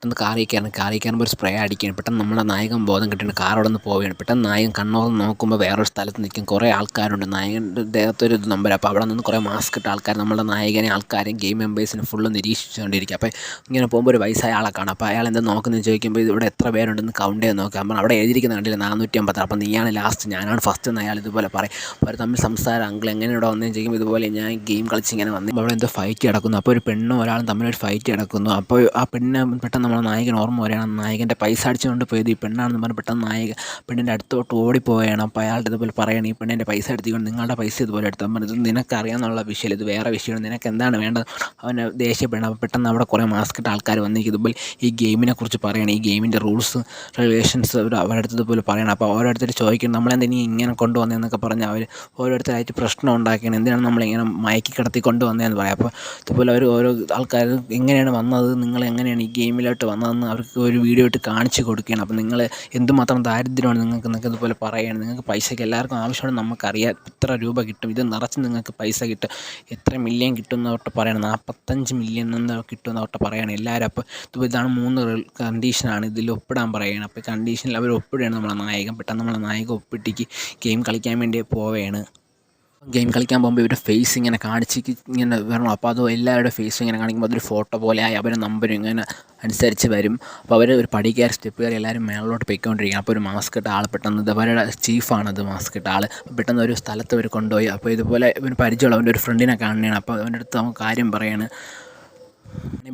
പെട്ടെന്ന് കാറിൽ കയറണം. കാറിൽ കയറുമ്പോൾ ഒരു സ്പ്രേ അടിക്കുകയാണ് പെട്ടെന്ന് നമ്മുടെ നായകൻ ബോധം കിട്ടിയിട്ട് കാർ അവിടെ നിന്ന് പോവുകയാണ്. പെട്ടെന്ന് നായകൻ കണ്ണോളം നോക്കുമ്പോൾ വേറൊരു സ്ഥലത്ത് നിൽക്കും. കുറേ ആൾക്കാരുണ്ട്. നായകന്റെ ദേഹത്തൊരു നമ്പർ അപ്പോൾ അവിടെ നിന്ന് കുറേ മാസ്ക് ഇട്ട ആൾക്കാർ നമ്മുടെ നായകനെ ആൾക്കാരെയും ഗെയിം മെമ്പേഴ്സിനെ ഫുള്ള് നിരീക്ഷിച്ചുകൊണ്ടിരിക്കുക അപ്പോൾ ഇങ്ങനെ പോകുമ്പോൾ ഒരു വയസ്സായ ആളെ കാണാം. അപ്പോൾ അയാൾ എന്താ നോക്കുന്നത് ചോദിക്കുമ്പോൾ ഇവിടെ എത്ര പേരുണ്ടെന്ന് കൗണ്ട് ചെയ്ത് നോക്കാം. അപ്പോൾ അവിടെ എഴുതിയിരിക്കുന്ന കണ്ടില്ല? നാനൂറ്റി അമ്പത്തി അപ്പോൾ നീയാണ് ലാസ്റ്റ് ഞാനാണ് ഫസ്റ്റ് എന്ന് അയാൾ ഇതുപോലെ പറയും. അവർ തമ്മിൽ സംസാരം അങ്കിൾ എങ്ങനെ ഇവിടെ വന്നതെന്ന് ചോദിക്കുമ്പോൾ ഇതുപോലെ ഞാൻ ഗെയിം കളിച്ച് ഇങ്ങനെ വന്നു. അവിടെ എന്തോ ഫൈറ്റ് നടക്കുന്നു. അപ്പോൾ ഒരു പെണ്ണും ഒരാളും തമ്മിലൊരു ഫൈറ്റ് നടക്കുന്നു. അപ്പോൾ ആ പെണ്ണിനെ പെട്ടെന്ന് നമ്മുടെ നായകൻ ഓർമ്മ വരികയാണ്. നായകന്റെ പൈസ അടിച്ചുകൊണ്ട് പോയത് ഈ പെണ്ണാണെന്ന് പറഞ്ഞ് പെട്ടെന്ന് നായക പെണ്ണിന്റെ അടുത്തോട്ട് ഓടിപ്പോവുകയാണ്. അപ്പോൾ അയാളുടെ ഇതുപോലെ പറയണം ഈ പെണ്ണിന്റെ പൈസ എടുത്തിക്കൊണ്ട് നിങ്ങളുടെ പൈസ ഇതുപോലെ എടുത്താൽ പറഞ്ഞത് നിനക്കറിയാമെന്നുള്ള വിഷയം ഇത് വേറെ വിഷയമാണ്. നിനക്ക് എന്താണ് വേണ്ടത്? അവനെ ദേഷ്യപ്പെടണം അപ്പോൾ പെട്ടെന്ന് അവിടെ കുറേ മാസ്ക് ഇട്ട ആൾക്കാർ വന്നിരിക്കും ഇതുപോലെ ഈ ഗെയിമിനെ കുറിച്ച് പറയണം. ഈ ഗെയിമിന്റെ റൂൾസ് റെഗുലേഷൻസ് അവർ അവരടുത്ത് ഇതുപോലെ പറയണം. അപ്പോൾ ഓരോരുത്തർ ചോദിക്കണം നമ്മളെന്തിനീ ഇങ്ങനെ കൊണ്ടുവന്നതെന്നൊക്കെ പറഞ്ഞ് അവർ ഓരോരുത്തരായിട്ട് പ്രശ്നം ഉണ്ടാക്കിയാണ് എന്തിനാണ് നമ്മളിങ്ങനെ മയക്കി കിടത്തി കൊണ്ടുവന്നതെന്ന് പറയാം. അപ്പോൾ ഇതുപോലെ അവർ ഓരോ ആൾക്കാർ എങ്ങനെയാണ് വന്നത്? നിങ്ങൾ എങ്ങനെയാണ് ഈ ഗെയിമിലോട്ട് വന്നതെന്ന് അവർക്ക് ഒരു വീഡിയോ ഇട്ട് കാണിച്ച് കൊടുക്കുകയാണ്. അപ്പോൾ നിങ്ങൾ എന്തുമാത്രം ദാരിദ്ര്യമാണ് നിങ്ങൾക്ക് നിങ്ങൾക്ക് ഇതുപോലെ പറയുകയാണ്. നിങ്ങൾക്ക് പൈസയ്ക്ക് എല്ലാവർക്കും ആവശ്യമാണ് നമുക്കറിയാം ഇത്ര രൂപ കിട്ടും. ഇത് നിറച്ച് നിങ്ങൾക്ക് പൈസ കിട്ടും. എത്ര മില്യൺ കിട്ടും എന്നവട്ട് പറയണം. നാൽപ്പത്തഞ്ച് മില്യൺ എന്ന് കിട്ടും എന്നവട്ട് പറയണം. എല്ലാവരും അപ്പോൾ ഇപ്പോൾ ഇതാണ് മൂന്ന് കണ്ടീഷനാണ് ഇതിൽ ഒപ്പിടാൻ പറയുകയാണ്. അപ്പോൾ കണ്ടീഷനിൽ അവർ ഒപ്പിടുകയാണ് നമ്മളെ നായകൻ. പെട്ടെന്ന് നമ്മളെ നായകൻ ഒപ്പിട്ടിക്ക്. ഗെയിം കളിക്കാൻ വേണ്ടി പോവുകയാണ്. ഗെയിം കളിക്കാൻ പോകുമ്പോൾ ഇവരുടെ ഫേസ് ഇങ്ങനെ കാണിച്ച് ഇങ്ങനെ വരണം. അപ്പോൾ അത് എല്ലാവരുടെ ഫേസ് ഇങ്ങനെ കാണിക്കുമ്പോൾ അതൊരു ഫോട്ടോ പോലെ ആയി അവരുടെ നമ്പരും ഇങ്ങനെ അനുസരിച്ച് വരും. അപ്പോൾ അവർ ഒരു പടി കയറി സ്റ്റെപ്പ് കയറി എല്ലാവരും മേളിലോട്ട് പോയിക്കൊണ്ടിരിക്കുകയാണ്. അപ്പോൾ ഒരു മാസ്ക് ഇട്ട ആൾ പെട്ടെന്ന് അവരുടെ ചീഫാണത് മാസ്ക് ഇട്ട ആൾ പെട്ടെന്ന് ഒരു സ്ഥലത്ത് അവർ കൊണ്ടുപോയി. അപ്പോൾ ഇതുപോലെ ഇവന് പരിചയമുള്ള അവന്റെ ഒരു ഫ്രണ്ടിനെ കാണുകയാണ് അപ്പോൾ അവന്റെ അടുത്ത് അവൻ കാര്യം പറയാണ്.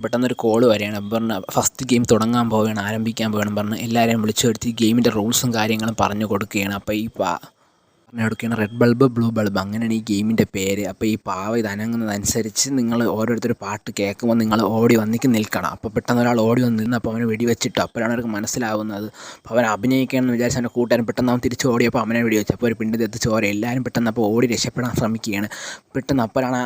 പെട്ടെന്നൊരു കോൾ വരികയാണ്. അപ്പം പറഞ്ഞ് ഫസ്റ്റ് ഗെയിം തുടങ്ങാൻ പോവുകയാണ് ആരംഭിക്കാൻ പോവുകയാണ്. പറഞ്ഞ് എല്ലാവരെയും വിളിച്ചു വരുത്തി ഗെയിമിന്റെ റൂൾസും കാര്യങ്ങളും പറഞ്ഞു കൊടുക്കുകയാണ്. അപ്പോൾ ഈ പാ പറഞ്ഞു കൊടുക്കുകയാണ് റെഡ് ബൾബ് ബ്ലൂ ബൾബ് അങ്ങനെയാണ് ഈ ഗെയിമിന്റെ പേര്. അപ്പോൾ ഈ പാവ ഇത് അനങ്ങുന്നതനുസരിച്ച് നിങ്ങൾ ഓരോരുത്തർ പാട്ട് കേൾക്കുമ്പോൾ നിങ്ങൾ ഓടി വന്നിക്ക് നിൽക്കണം. അപ്പോൾ പെട്ടെന്ന് ഒരാൾ ഓടി വന്ന് നിന്ന് അപ്പോൾ അവനെ വെടിവെച്ചിട്ട് അപ്പോഴാണ് അവർക്ക് മനസ്സിലാവുന്നത്. അപ്പോൾ അവൻ അഭിനയിക്കണമെന്ന് വിചാരിച്ച അവന്റെ കൂട്ടുകാരൻ പെട്ടെന്ന് അവൻ തിരിച്ച് ഓടിയപ്പോൾ അവനെ വെടിവെച്ചു. അപ്പോൾ ഒരു പിണ്ടി എത്തിച്ച് ചോര. എല്ലാവരും പെട്ടെന്ന് അപ്പോൾ ഓടി രക്ഷപ്പെടാൻ ശ്രമിക്കുകയാണ്. പെട്ടെന്ന് അപ്പോഴാണ്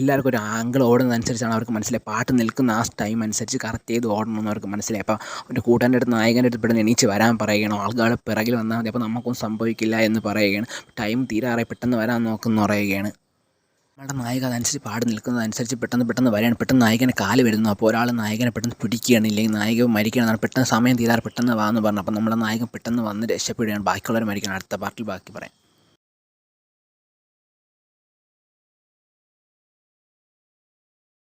എല്ലാവർക്കും ഒരു ആംഗിൾ ഓടുന്നതനുസരിച്ചാണ് അവർക്ക് മനസ്സിലായി പാട്ട് നിൽക്കുന്ന ആ ടൈം അനുസരിച്ച് കറക്റ്റ് ചെയ്ത് ഓടണമെന്ന് അവർക്ക് മനസ്സിലായി. അപ്പോൾ അവന്റെ കൂട്ടാന്റെ അടുത്ത് നായകന്റെ അടുത്ത് പെട്ടെന്ന് എണീച്ച് വരാൻ പറയുകയാണ്. ആളുകൾ പിറകിൽ വന്നാൽ മതി. അപ്പോൾ നമുക്കൊന്നും സംഭവിക്കില്ല എന്ന് പറയുകയാണ്. ടൈം തീരാറായി പെട്ടെന്ന് വരാൻ നോക്കുന്നു പറയുകയാണ് നമ്മുടെ നായിക അതനുസരിച്ച് പാടി നിൽക്കുന്നതനുസരിച്ച് പെട്ടെന്ന് പെട്ടെന്ന് വരികയാണ്. പെട്ടെന്ന് നായകനെ കാൽ വരുന്നു. അപ്പോൾ ഒരാൾ നായകനെ പെട്ടെന്ന് പിടിക്കുകയാണ്. ഇല്ലെങ്കിൽ നായിക മരിക്കുകയാണ്. പെട്ടെന്ന് സമയം തീരാറ് പെട്ടെന്ന് വാന്ന് പറഞ്ഞു. അപ്പോൾ നമ്മുടെ നായകൻ പെട്ടെന്ന് വന്ന് രക്ഷപ്പെടുകയാണ്. ബാക്കിയുള്ളവർ മരിക്കണം അടുത്ത പാർട്ടിൽ ബാക്കി പറയാം.